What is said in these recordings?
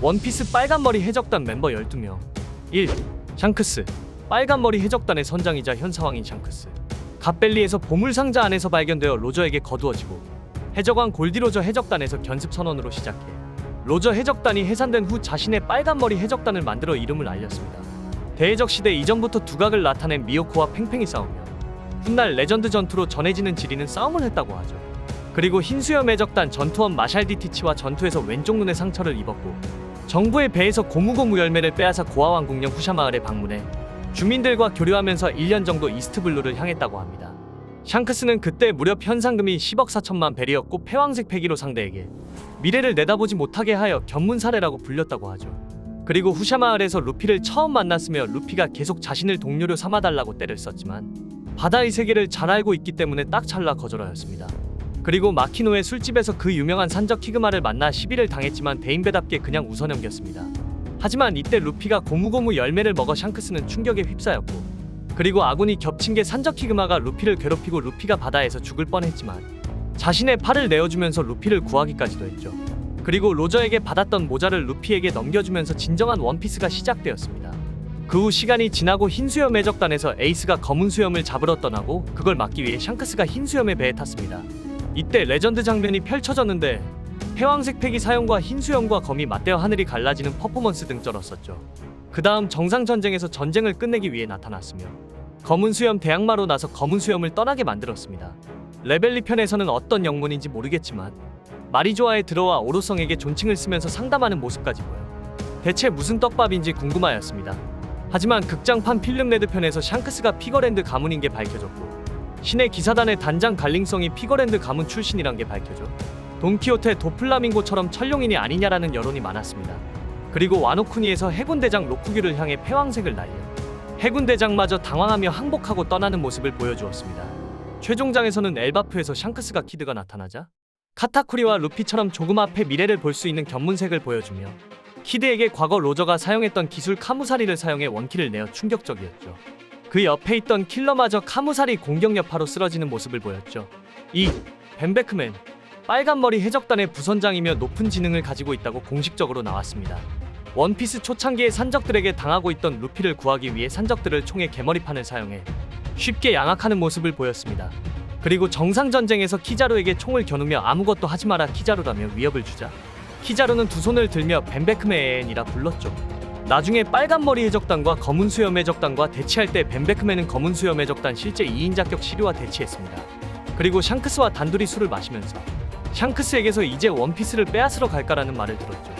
원피스 빨간머리 해적단 멤버 12명 1. 샹크스 빨간머리 해적단의 선장이자 현사왕인 샹크스 갓벨리에서 보물상자 안에서 발견되어 로저에게 거두어지고 해적왕 골디로저 해적단에서 견습 선언으로 시작해 로저 해적단이 해산된 후 자신의 빨간머리 해적단을 만들어 이름을 알렸습니다. 대해적 시대 이전부터 두각을 나타낸 미오코와 팽팽히 싸우며 훗날 레전드 전투로 전해지는 지리는 싸움을 했다고 하죠. 그리고 흰수염 해적단 전투원 마샬디티치와 전투에서 왼쪽 눈에 상처를 입었고 정부의 배에서 고무고무 열매를 빼앗아 고아 왕국령 후샤 마을에 방문해 주민들과 교류하면서 1년 정도 이스트블루를 향했다고 합니다. 샹크스는 그때 무려 현상금이 10억 4천만 벨이었고 폐왕색 패기로 상대에게 미래를 내다보지 못하게 하여 견문 사례라고 불렸다고 하죠. 그리고 후샤 마을에서 루피를 처음 만났으며 루피가 계속 자신을 동료로 삼아달라고 때를 썼지만 바다의 세계를 잘 알고 있기 때문에 딱 찰나 거절하였습니다. 그리고 마키노의 술집에서 그 유명한 산적 히그마를 만나 시비를 당했지만 대인배답게 그냥 웃어 넘겼습니다. 하지만 이때 루피가 고무고무 열매를 먹어 샹크스는 충격에 휩싸였고 그리고 아군이 겹친 게 산적 히그마가 루피를 괴롭히고 루피가 바다에서 죽을 뻔했지만 자신의 팔을 내어주면서 루피를 구하기까지도 했죠. 그리고 로저에게 받았던 모자를 루피에게 넘겨주면서 진정한 원피스가 시작되었습니다. 그 후 시간이 지나고 흰 수염 해적단에서 에이스가 검은 수염을 잡으러 떠나고 그걸 막기 위해 샹크스가 흰 수염의 배에 탔습니다. 이때 레전드 장면이 펼쳐졌는데 해왕색 패기 사용과 흰 수염과 검이 맞대어 하늘이 갈라지는 퍼포먼스 등 쩔었었죠. 그 다음 정상 전쟁에서 전쟁을 끝내기 위해 나타났으며 검은 수염 대항마로 나서 검은 수염을 떠나게 만들었습니다. 레벨리 편에서는 어떤 영문인지 모르겠지만 마리조아에 들어와 오로성에게 존칭을 쓰면서 상담하는 모습까지 보여 대체 무슨 떡밥인지 궁금하였습니다. 하지만 극장판 필름 레드 편에서 샹크스가 피거랜드 가문인 게 밝혀졌고 신의 기사단의 단장 갈링성이 피거랜드 가문 출신이란 게 밝혀져 돈키호테 도플라밍고처럼 천룡인이 아니냐라는 여론이 많았습니다. 그리고 와노쿠니에서 해군 대장 로쿠규를 향해 패왕색을 날려 해군 대장마저 당황하며 항복하고 떠나는 모습을 보여주었습니다. 최종장에서는 엘바프에서 샹크스가 키드가 나타나자 카타쿠리와 루피처럼 조금 앞에 미래를 볼 수 있는 견문색을 보여주며 키드에게 과거 로저가 사용했던 기술 카무사리를 사용해 원킬을 내어 충격적이었죠. 그 옆에 있던 킬러마저 카무사리 공격 여파로 쓰러지는 모습을 보였죠. 2. 벤베크맨 빨간머리 해적단의 부선장이며 높은 지능을 가지고 있다고 공식적으로 나왔습니다. 원피스 초창기의 산적들에게 당하고 있던 루피를 구하기 위해 산적들을 총의 개머리판을 사용해 쉽게 양악하는 모습을 보였습니다. 그리고 정상 전쟁에서 키자루에게 총을 겨누며 아무것도 하지 마라 키자루라며 위협을 주자 키자루는 두 손을 들며 벤베크맨이라 불렀죠. 나중에 빨간 머리 해적단과 검은 수염 해적단과 대치할 때 벤베크맨은 검은 수염 해적단 실제 2인 자격 시류와 대치했습니다. 그리고 샹크스와 단둘이 술을 마시면서 샹크스에게서 이제 원피스를 빼앗으러 갈까라는 말을 들었죠.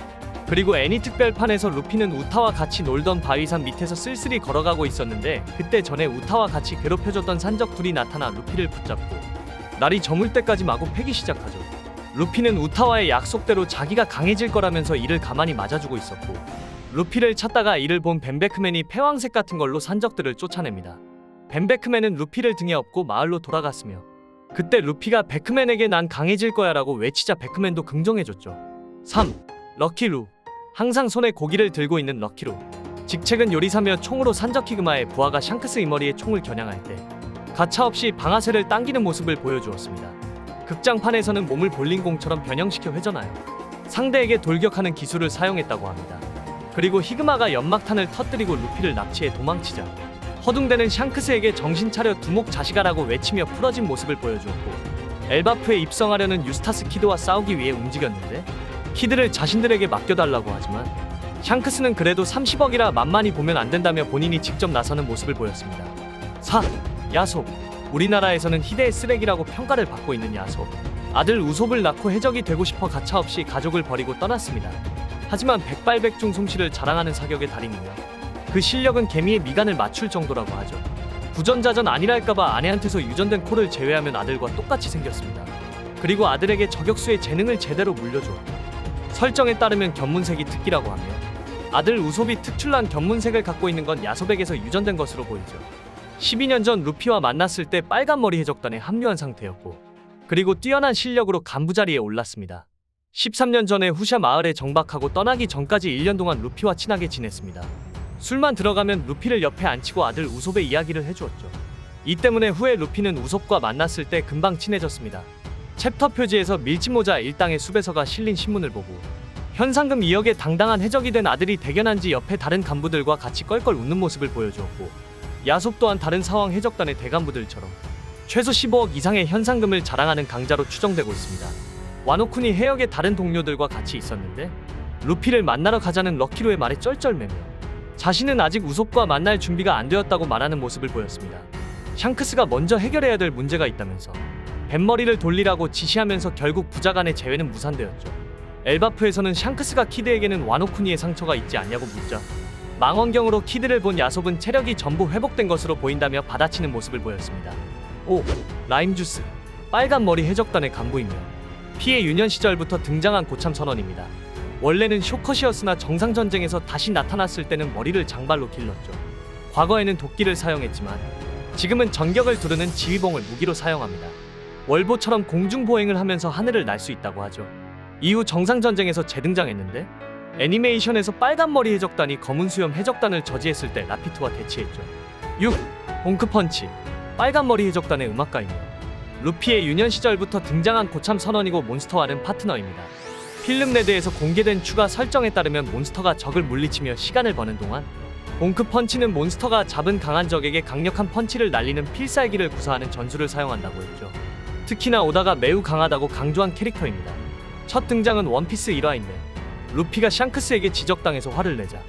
그리고 애니 특별판에서 루피는 우타와 같이 놀던 바위산 밑에서 쓸쓸히 걸어가고 있었는데 그때 전에 우타와 같이 괴롭혀줬던 산적 둘이 나타나 루피를 붙잡고 날이 저물 때까지 마구 패기 시작하죠. 루피는 우타와의 약속대로 자기가 강해질 거라면서 이를 가만히 맞아주고 있었고 루피를 찾다가 이를 본 벤베크맨이 패왕색 같은 걸로 산적들을 쫓아냅니다. 벤베크맨은 루피를 등에 업고 마을로 돌아갔으며 그때 루피가 베크맨에게 난 강해질 거야 라고 외치자 베크맨도 긍정해줬죠. 3. 럭키루 항상 손에 고기를 들고 있는 럭키루 직책은 요리사며 총으로 산적히그마의 부하가 샹크스 이머리에 총을 겨냥할 때 가차없이 방아쇠를 당기는 모습을 보여주었습니다. 극장판에서는 몸을 볼링공처럼 변형시켜 회전하여 상대에게 돌격하는 기술을 사용했다고 합니다. 그리고 히그마가 연막탄을 터뜨리고 루피를 납치해 도망치자 허둥대는 샹크스에게 정신 차려 두목 자식아라고 외치며 풀어진 모습을 보여주었고 엘바프에 입성하려는 유스타스 키드와 싸우기 위해 움직였는데 키드를 자신들에게 맡겨달라고 하지만 샹크스는 그래도 30억이라 만만히 보면 안 된다며 본인이 직접 나서는 모습을 보였습니다. 4. 야솝 우리나라에서는 희대의 쓰레기라고 평가를 받고 있는 야솝 아들 우솝을 낳고 해적이 되고 싶어 가차없이 가족을 버리고 떠났습니다. 하지만 백발백중 솜씨를 자랑하는 사격의 달인이며 그 실력은 개미의 미간을 맞출 정도라고 하죠. 부전자전 아니랄까봐 아내한테서 유전된 코를 제외하면 아들과 똑같이 생겼습니다. 그리고 아들에게 저격수의 재능을 제대로 물려주었고 설정에 따르면 견문색이 특기라고 하며 아들 우솝이 특출난 견문색을 갖고 있는 건 야솝에게서 유전된 것으로 보이죠. 12년 전 루피와 만났을 때 빨간 머리 해적단에 합류한 상태였고 그리고 뛰어난 실력으로 간부 자리에 올랐습니다. 13년 전에 후샤 마을에 정박하고 떠나기 전까지 1년 동안 루피와 친하게 지냈습니다. 술만 들어가면 루피를 옆에 앉히고 아들 우솝의 이야기를 해주었죠. 이 때문에 후에 루피는 우솝과 만났을 때 금방 친해졌습니다. 챕터 표지에서 밀짚모자 일당의 숲에서가 실린 신문을 보고 현상금 2억의 당당한 해적이 된 아들이 대견한 지 옆에 다른 간부들과 같이 껄껄 웃는 모습을 보여주었고 야속 또한 다른 사왕 해적단의 대간부들처럼 최소 15억 이상의 현상금을 자랑하는 강자로 추정되고 있습니다. 와노쿤이 해역의 다른 동료들과 같이 있었는데 루피를 만나러 가자는 럭키로의 말에 쩔쩔매며 자신은 아직 우솝과 만날 준비가 안 되었다고 말하는 모습을 보였습니다. 샹크스가 먼저 해결해야 될 문제가 있다면서 뱃머리를 돌리라고 지시하면서 결국 부자 간의 재회는 무산되었죠. 엘바프에서는 샹크스가 키드에게는 와노쿠니의 상처가 있지 않냐고 묻자 망원경으로 키드를 본 야섭은 체력이 전부 회복된 것으로 보인다며 받아치는 모습을 보였습니다. 5. 라임 주스 빨간 머리 해적단의 간부이며 피해 유년 시절부터 등장한 고참 선원입니다. 원래는 쇼컷이었으나 정상 전쟁에서 다시 나타났을 때는 머리를 장발로 길렀죠. 과거에는 도끼를 사용했지만 지금은 전격을 두르는 지휘봉을 무기로 사용합니다. 월보처럼 공중 보행을 하면서 하늘을 날 수 있다고 하죠. 이후 정상 전쟁에서 재등장했는데 애니메이션에서 빨간 머리 해적단이 검은 수염 해적단을 저지했을 때 라피트와 대치했죠. 6. 봉크 펀치 빨간 머리 해적단의 음악가이며 루피의 유년 시절부터 등장한 고참 선원이고 몬스터와는 파트너입니다. 필름 레드에서 공개된 추가 설정에 따르면 몬스터가 적을 물리치며 시간을 버는 동안 봉크 펀치는 몬스터가 잡은 강한 적에게 강력한 펀치를 날리는 필살기를 구사하는 전술을 사용한다고 했죠. 특히나 오다가 매우 강하다고 강조한 캐릭터입니다. 첫 등장은 원피스 1화인데 루피가 샹크스에게 지적당해서 화를 내자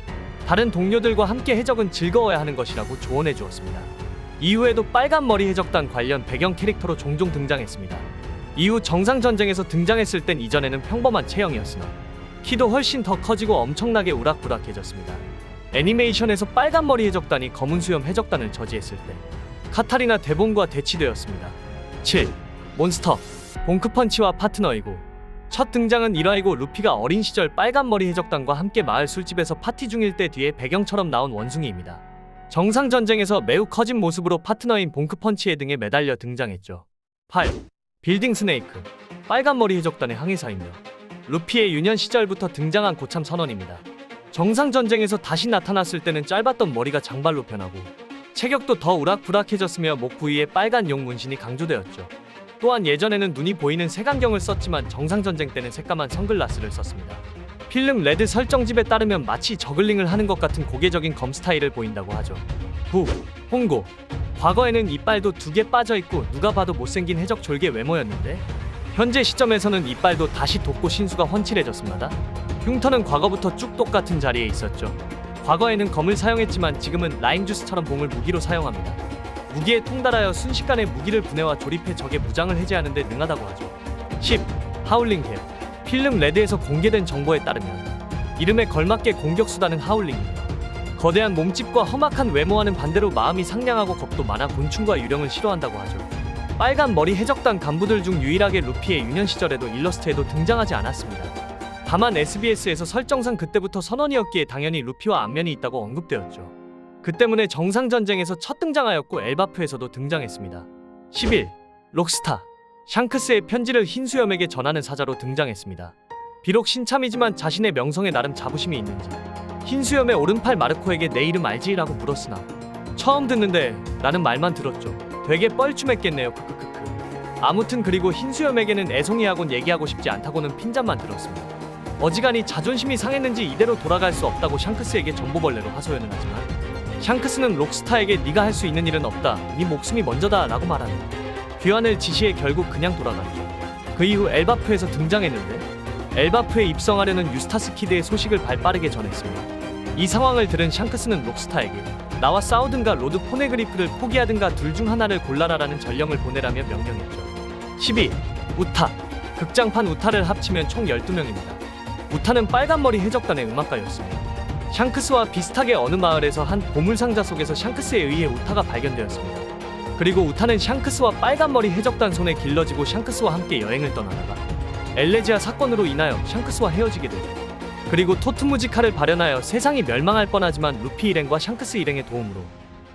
다른 동료들과 함께 해적은 즐거워야 하는 것이라고 조언해 주었습니다. 이후에도 빨간 머리 해적단 관련 배경 캐릭터로 종종 등장했습니다. 이후 정상 전쟁에서 등장했을 땐 이전에는 평범한 체형이었으나 키도 훨씬 더 커지고 엄청나게 우락부락해졌습니다. 애니메이션에서 빨간 머리 해적단이 검은 수염 해적단을 저지했을 때 카타리나 대본과 대치되었습니다. 7. 몬스터 봉크펀치와 파트너이고 첫 등장은 1화이고 루피가 어린 시절 빨간 머리 해적단과 함께 마을 술집에서 파티 중일 때 뒤에 배경처럼 나온 원숭이입니다. 정상 전쟁에서 매우 커진 모습으로 파트너인 봉크펀치의 등에 매달려 등장했죠. 8. 빌딩 스네이크 빨간 머리 해적단의 항해사이며 루피의 유년 시절부터 등장한 고참 선원입니다. 정상 전쟁에서 다시 나타났을 때는 짧았던 머리가 장발로 변하고 체격도 더 우락부락해졌으며 목 부위에 빨간 용 문신이 강조되었죠. 또한 예전에는 눈이 보이는 색안경을 썼지만 정상 전쟁 때는 새까만 선글라스를 썼습니다. 필름 레드 설정 집에 따르면 마치 저글링을 하는 것 같은 고개적인 검 스타일을 보인다고 하죠. 9. 홍고 과거에는 이빨도 두 개 빠져 있고 누가 봐도 못생긴 해적 졸개 외모였는데 현재 시점에서는 이빨도 다시 돋고 신수가 훤칠해졌습니다. 흉터는 과거부터 쭉 똑같은 자리에 있었죠. 과거에는 검을 사용했지만 지금은 라임 주스처럼 봉을 무기로 사용합니다. 무기에 통달하여 순식간에 무기를 분해와 조립해 적의 무장을 해제하는 데 능하다고 하죠. 10. 하울링 캡 필름 레드에서 공개된 정보에 따르면 이름에 걸맞게 공격 수단은 하울링입니다. 거대한 몸집과 험악한 외모와는 반대로 마음이 상냥하고 겁도 많아 곤충과 유령을 싫어한다고 하죠. 빨간 머리 해적단 간부들 중 유일하게 루피의 유년 시절에도 일러스트에도 등장하지 않았습니다. 다만 SBS에서 설정상 그때부터 선원이었기에 당연히 루피와 안면이 있다고 언급되었죠. 그 때문에 정상 전쟁에서 첫 등장하였고 엘바프에서도 등장했습니다. 11. 록스타 샹크스의 편지를 흰수염에게 전하는 사자로 등장했습니다. 비록 신참이지만 자신의 명성에 나름 자부심이 있는지 흰수염의 오른팔 마르코에게 내 이름 알지 라고 물었으나 처음 듣는데 라는 말만 들었죠. 되게 뻘쭘했겠네요. 크크크크. 아무튼 그리고 흰수염에게는 애송이하곤 얘기하고 싶지 않다고는 핀잔만 들었습니다. 어지간히 자존심이 상했는지 이대로 돌아갈 수 없다고 샹크스에게 전보벌레로 하소연을 하지만 샹크스는 록스타에게 네가 할 수 있는 일은 없다. 네 목숨이 먼저다 라고 말합니다. 귀환을 지시해 결국 그냥 돌아갔죠. 그 이후 엘바프에서 등장했는데 엘바프에 입성하려는 유스타스 키드의 소식을 발빠르게 전했습니다. 이 상황을 들은 샹크스는 록스타에게 나와 싸우든가 로드 포네그리프를 포기하든가 둘 중 하나를 골라라라는 전령을 보내라며 명령했죠. 12. 우타 극장판 우타를 합치면 총 12명입니다. 우타는 빨간머리 해적단의 음악가였습니다. 샹크스와 비슷하게 어느 마을에서 한 보물상자 속에서 샹크스에 의해 우타가 발견되었습니다. 그리고 우타는 샹크스와 빨간머리 해적단 손에 길러지고 샹크스와 함께 여행을 떠나다가 엘레지아 사건으로 인하여 샹크스와 헤어지게 되죠. 그리고 토트무지카를 발현하여 세상이 멸망할 뻔하지만 루피 일행과 샹크스 일행의 도움으로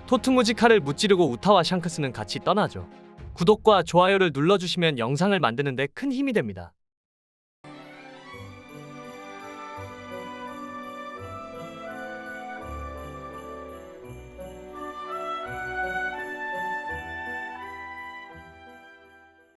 토트무지카를 무찌르고 우타와 샹크스는 같이 떠나죠. 구독과 좋아요를 눌러주시면 영상을 만드는데 큰 힘이 됩니다.